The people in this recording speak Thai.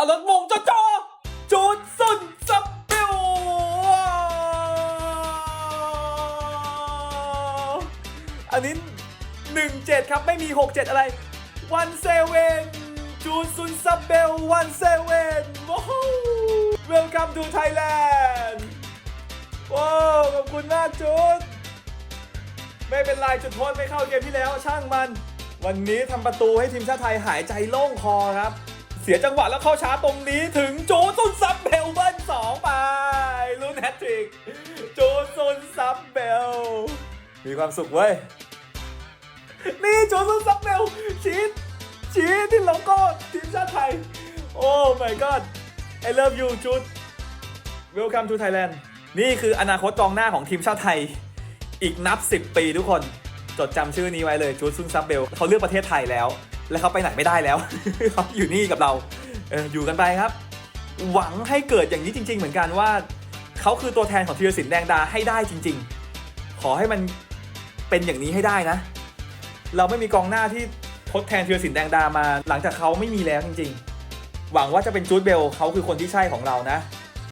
เอารถมงจอจอจูดสุนสับเปลอันนี้หนึ่งเจ็ดครับไม่มีหกเจ็ดอะไรวันเซเว่นจูดซุนซับเบลวันเซเว่นว้าว Welcome to Thailand ว้าวขอบคุณมากจูดไม่เป็นไรจุดโทษไม่เข้าเกมที่แล้วช่างมัน วันนี้ทำประตูให้ทีมชาติไทยหายใจโล่งคอครับ สียจังหวะแล้วเข้าช้าตรงนี้ถึงโจซุนซับเบลเบิลสองไปลุ้นแฮตทริกโจซุนซับเบล มีความสุขเว้ย นี่โจซุนซับเบลชีสชีสที่โลโก้ทีมชาติไทย โอ้ my god I love you จุด Welcome to Thailand นี่คืออนาคตกองหน้าของทีมชาติไทย อีกนับ 10 ปีทุกคนจดจำชื่อนี้ไว้เลยจูดซุนซับเบลเขาเลือกประเทศไทยแล้ว และเขาไปไหนไม่ได้แล้ว เขาอยู่นี่กับเราเอออยู่กันไปครับ หวังให้เกิดอย่างนี้จริง ๆ เหมือนกันว่าเขาคือตัวแทนของธีรศิลป์แดงดาให้ได้จริง ๆ ขอให้มันเป็นอย่างนี้ให้ได้นะ เราไม่มีกองหน้าที่ทดแทนธีรศิลป์แดงดามา หลังจากเขาไม่มีแล้วจริง ๆ หวังว่าจะเป็นจูดเบลเขาคือคนที่ใช่ของเรานะ